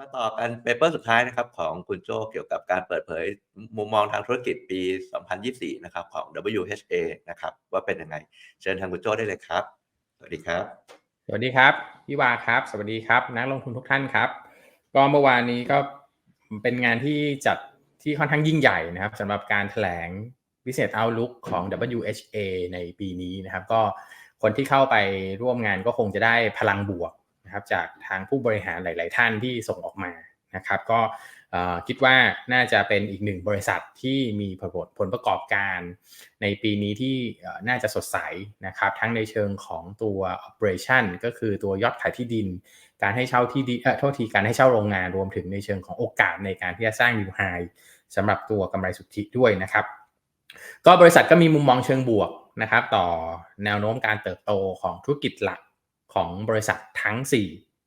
มาต่อกันเปเปอร์สุดท้ายนะครับของคุณโจเกี่ยวกับการเปิดเผยมุมมองทางธุรกิจปี 2024 นะครับของ WHA นะครับว่าเป็นยังไง เชิญทางคุณโจได้เลยครับ สวัสดีครับ สวัสดีครับพี่วาครับ สวัสดีครับ นักลงทุนทุกท่านครับ ก็เมื่อวานนี้ก็เป็นงานที่จัดที่ค่อนข้างยิ่งใหญ่นะครับสำหรับการแถลง Business Outlook ของ WHA ในปีนี้นะครับ ก็คนที่เข้าไปร่วมงานก็คงจะได้พลังบวก นะครับจากทางผู้บริหารหลาย ๆ ท่านที่ส่งออกมานะครับ ก็คิดว่าน่าจะเป็นอีกหนึ่งบริษัทที่มีผลผลประกอบการในปีนี้ที่น่าจะสดใสนะครับ ทั้งในเชิงของตัว operation ก็คือตัวยอดขายที่ดิน การให้เช่าที่ดินเอ่อโทษทีการให้เช่าโรงงานรวมถึงในเชิงของโอกาสในการที่จะสร้าง new high สำหรับตัวกำไรสุทธิด้วยนะครับ ก็บริษัทก็มีมุมมองเชิงบวกนะครับ ต่อแนวโน้มการเติบโตของธุรกิจหลัก ของบริษัททั้ง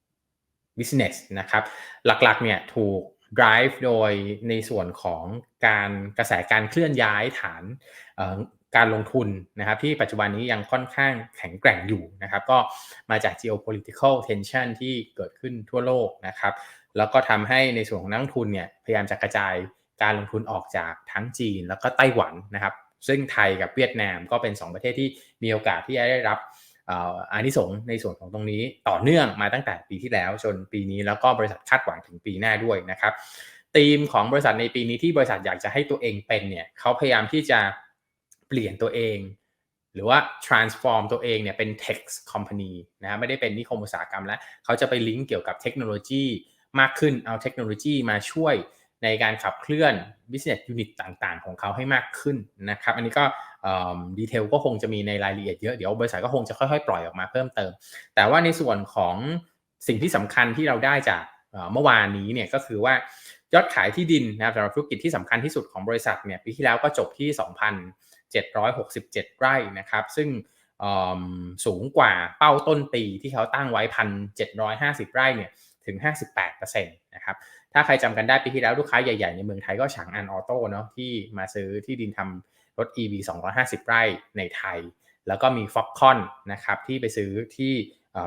4 business นะครับ หลักๆเนี่ยถูก drive โดยในส่วนของการกระแสการเคลื่อนย้ายฐานการลงทุนนะครับที่ปัจจุบันนี้ยังค่อนข้างแข็งแกร่งอยู่นะครับก็มาจาก geopolitical tension ที่เกิดขึ้นทั่วโลกนะครับแล้วก็ทำให้ในส่วนของนักทุนเนี่ยพยายามจะกระจายการลงทุนออกจากทั้งจีนแล้วก็ไต้หวันนะครับซึ่งไทยกับเวียดนามก็เป็น 2 ประเทศที่มีโอกาสที่จะได้รับ อานิสงในส่วนของตรงนี้ต่อเนื่องมาตั้งแต่ปีที่แล้วจนปีนี้แล้วก็บริษัทคาดหวังถึงปีหน้าด้วยนะครับธีมของบริษัทในปีนี้ที่บริษัทอยากจะให้ตัวเองเป็นเนี่ยเขาพยายามที่จะเปลี่ยนตัวเอง หรือว่า transform ตัวเองเนี่ยเป็น tech company นะไม่ได้เป็นนิคมอุตสาหกรรมแล้วเขาจะไปลิงก์เกี่ยวกับเทคโนโลยีมากขึ้นเอาเทคโนโลยีมาช่วยในการขับเคลื่อน business unit ต่างๆ ของเขาให้มากขึ้นนะครับ อันนี้ก็ ดีเทลก็คงจะมีในรายละเอียดเยอะเดี๋ยวบริษัทก็คงจะค่อยๆ ปล่อยออกมาเพิ่มเติม แต่ว่าในส่วนของสิ่งที่สำคัญที่เราได้จากเมื่อวานนี้เนี่ยก็คือว่ายอดขายที่ดินนะครับสำหรับธุรกิจที่สำคัญที่สุดของบริษัทเนี่ยปีที่แล้วก็จบที่ 2,767 ไร่นะครับซึ่งสูงกว่าเป้าต้นปีที่เขาตั้งไว้ 1,750 ไร่เนี่ยถึง 58%นะครับถ้าใครจำกันได้ปีที่แล้วลูกค้าใหญ่ๆ ในเมืองไทยก็ฉางอันออโต้เนาะที่มาซื้อที่ดินทำ รถ EV 250 ไร่ในไทย แล้วก็มีฟ็อกคอนนะครับที่ไปซื้อที่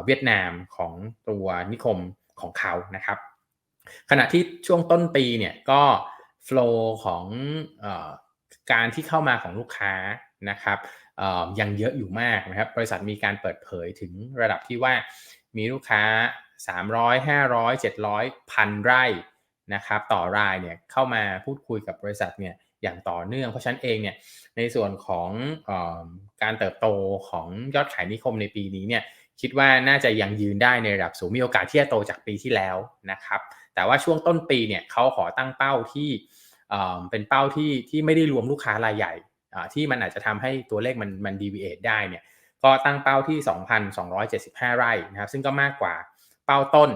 เวียดนามของตัวนิคมของเขานะครับ ขณะที่ช่วงต้นปีเนี่ยก็ฟล์ของอการที่เข้ามาของลูกค้านะครับยังเยอะอยู่มากนะครับ บริษัทมีการเปิดเผยถึงระดับที่ว่ามีลูกค้า 300 500 700พันไร่นะครับต่อรายเนี่ยเข้ามาพูดคุยกับบริษัทเนี่ย อย่างต่อเนื่อง เพราะฉะนั้นเองเนี่ยในส่วนของอการเติบโตของยอดขายนิคมในปีนี้เนี่ยคิดว่าน่าจะยังยืนได้ในระดับสูงมีโอกาสที่จะโตจากปีที่แล้วนะครับ แต่ว่าช่วงต้นปีเนี่ยเขาขอตั้งเป้าที่เป็นเป้าที่ที่ไม่ได้รวมลูกค้ารายใหญ่ที่มันอาจจะทำให้ตัวเลขมันมันดีเวตได้เนี่ยก็ตั้งเป้าที่ 2,275 ไร่นะครับซึ่งก็มากกว่าเป้าต้น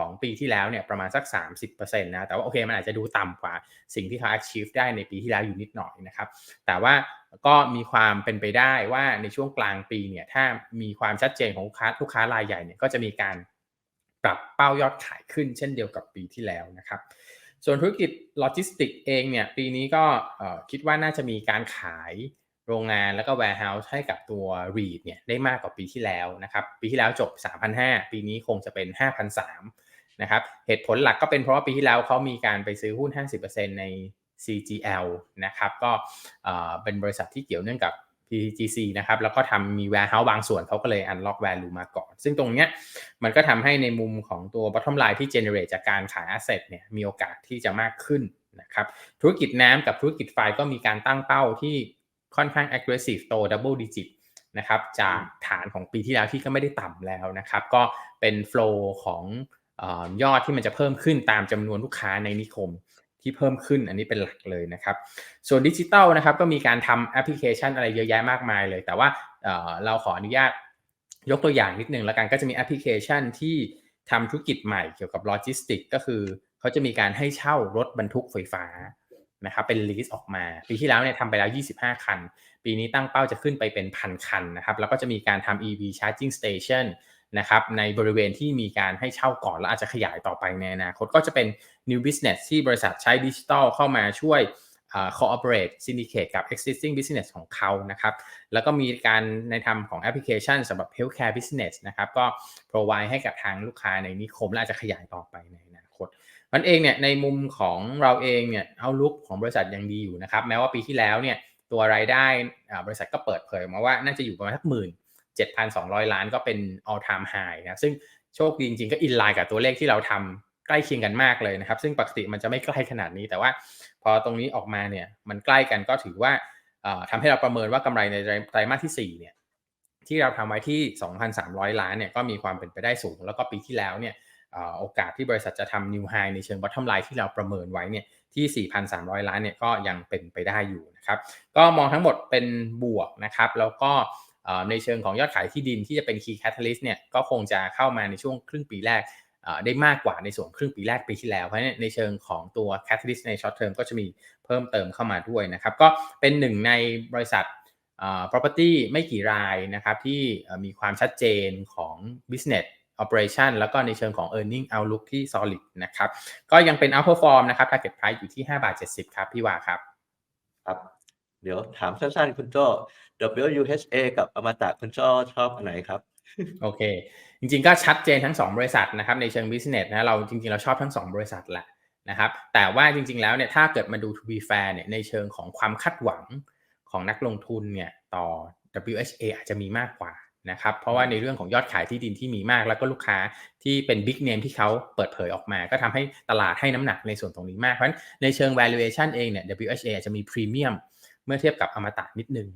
ของปีที่แล้วเนี่ยประมาณสัก 30%นะแต่ว่าโอเคมันอาจจะดูต่ำกว่าสิ่งที่เขา achieve ได้ในปีที่แล้วอยู่นิดหน่อยนะครับ แต่ว่าก็มีความเป็นไปได้ว่าในช่วงกลางปีเนี่ยถ้ามีความชัดเจนของลูกค้าลูกค้ารายใหญ่เนี่ยก็จะมีการปรับเป้ายอดขายขึ้นเช่นเดียวกับปีที่แล้วนะครับส่วนธุรกิจโลจิสติกเองเนี่ยปีนี้ก็คิดว่าน่าจะมีการขายโรงงานแล้วก็ warehouse ให้กับตัว REIT เนี่ยได้มากกว่าปีที่แล้วนะครับ ปีที่แล้วจบ 3,500 ปีนี้คงจะเป็น 5,300 นะครับเหตุผลหลักก็เป็นเพราะว่าปีที่แล้วเขามีการไปซื้อหุ้น 50%ใน CGL นะครับก็เป็นบริษัทที่เกี่ยวเนื่องกับ PTGC นะครับแล้วก็ทำมี warehouse บางส่วนเขาก็เลย unlock value มาก่อน ซึ่งตรงเนี้ยมันก็ทำให้ในมุมของตัว bottom line ที่ generate จากการขาย asset เนี่ยมีโอกาสที่จะมากขึ้นนะครับธุรกิจน้ำกับธุรกิจไฟก็มีการตั้งเป้าที่ค่อนข้าง aggressive โต double digit นะครับจากฐานของปีที่แล้วที่ก็ไม่ได้ต่ำแล้วนะครับก็เป็น flow ของ ยอดที่มันจะเพิ่มขึ้นตามจำนวนลูกค้าในนิคมที่เพิ่มขึ้นอันนี้เป็นหลักเลยนะครับ ส่วนดิจิตอลนะครับก็มีการทำแอปพลิเคชันอะไรเยอะแยะมากมายเลย แต่ว่าเราขออนุญาตยกตัวอย่างนิดนึงแล้วกันก็จะมีแอปพลิเคชันที่ทำธุรกิจใหม่เกี่ยวกับโลจิสติกก็คือเขาจะมีการให้เช่ารถบรรทุกไฟฟ้านะครับเป็นลีสออกมา ปีที่แล้วเนี่ยทำไปแล้ว 25 คัน ปีนี้ตั้งเป้าจะขึ้นไปเป็นพันคันนะครับแล้วก็จะมีการทำ EV charging station นะครับในบริเวณที่มีการให้เช่าก่อนแล้วอาจจะขยายต่อไปในอนาคตก็จะเป็น new business ที่บริษัทใช้ดิจิทัลเข้ามาช่วย cooperate syndicate กับ existing business ของเขานะครับ แล้วก็มีการในทำของแอปพลิเคชันสำหรับ healthcare business นะครับ ก็ provide ให้กับทางลูกค้าในนิคม และอาจจะขยายต่อไปในอนาคต มันเองเนี่ยในมุมของเราเองเนี่ยเอาลุกของบริษัทยังดีอยู่นะครับ แม้ว่าปีที่แล้วเนี่ยตัวรายได้บริษัทก็เปิดเผยมาว่าน่าจะอยู่ประมาณสักหมื่น 7,200 ล้านก็เป็น all time high นะซึ่งโชคดีจริงๆ ก็อินไลน์กับตัวเลขที่เราทำใกล้เคียงกันมากเลยนะครับ ซึ่งปกติมันจะไม่ใกล้ขนาดนี้ แต่ว่าพอตรงนี้ออกมาเนี่ยมันใกล้กันก็ถือว่าทำให้เราประเมินว่ากำไรในไตรมาสที่4เนี่ยที่เราทำไว้ที่ 2,300 ล้านเนี่ยก็มีความเป็นไปได้สูง แล้วก็ปีที่แล้วเนี่ยโอกาสที่บริษัทจะทำ new high ในเชิง bottom line ที่เราประเมินไว้เนี่ยที่ 4,300 ล้านเนี่ยก็ยังเป็นไปได้อยู่นะครับ ก็มองทั้งหมดเป็นบวกนะครับ แล้วก็ ในเชิงของยอดขายที่ดินที่จะเป็น key catalyst เนี่ยก็คงจะเข้ามาในช่วงครึ่งปีแรกได้มากกว่าในส่วนครึ่งปีแรกปีที่แล้ว เพราะฉะนั้นในเชิงของตัว catalyst ใน short term ก็จะมีเพิ่มเติมเข้ามาด้วยนะครับ ก็เป็นหนึ่งในบริษัท property ไม่กี่รายนะครับที่มีความชัดเจนของ business operation แล้วก็ในเชิงของ earning outlook ที่ solid นะครับ ก็ยังเป็น outperform นะครับ target price อยู่ที่ 5 บาท 70 ครับ พี่วาครับ ครับ เดี๋ยวถามสั้นๆ คุณโจ WHA กับอมตะคุณโจชอบอันไหนครับ โอเค จริงๆก็ชัดเจนทั้ง 2 บริษัทนะครับในเชิง business นะเราจริงๆ เราชอบทั้ง 2 บริษัทแหละนะครับแต่ว่าจริงๆแล้วเนี่ยถ้าเกิดมาดู to be fair เนี่ยในเชิงของความคาดหวังของนักลงทุนเนี่ยต่อ WHA อาจจะมีมากกว่านะครับเพราะว่าในเรื่องของยอดขายที่ดินที่มีมากแล้วก็ลูกค้าที่เป็น big name ที่เขาเปิดเผยออกมา ก็ทำให้ตลาดให้น้ำหนักในส่วนตรงนี้มากเพราะฉะนั้นในเชิง valuation เองเนี่ย WHA อาจจะมีพรีเมียมเมื่อเทียบกับอมตะนิดนึง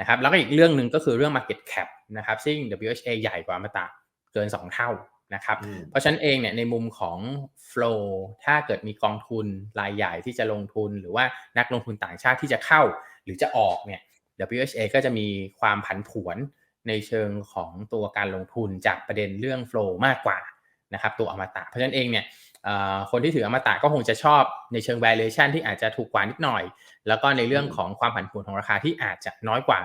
นะครับแล้วก็อีกเรื่องหนึ่งก็คือเรื่อง market cap นะครับซึ่ง WHA ใหญ่กว่าอมตะเกิน 2 เท่านะครับเพราะฉะนั้นเองเนี่ยในมุมของ flow ถ้าเกิดมีกองทุนรายใหญ่ที่จะลงทุน หรือว่านักลงทุนต่างชาติที่จะเข้าหรือจะออกเนี่ย WHA ก็จะมีความผันผวนในเชิงของตัวการลงทุนจากประเด็นเรื่อง flow มากกว่านะครับตัวอมตะเพราะฉะนั้นเองเนี่ย คนที่ถืออมตะก็คงจะชอบในเชิง valuation ที่อาจจะถูกกว่านิดหน่อย แล้วก็ในเรื่องของความผันผวนของราคาที่อาจจะน้อยกว่า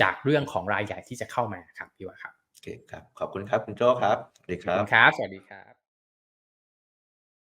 จากเรื่องของรายใหญ่ที่จะเข้ามาครับพี่ว่าครับโอเคครับขอบคุณครับคุณโจครับสวัสดีคขอบรับคุณครับสวัสดีครับ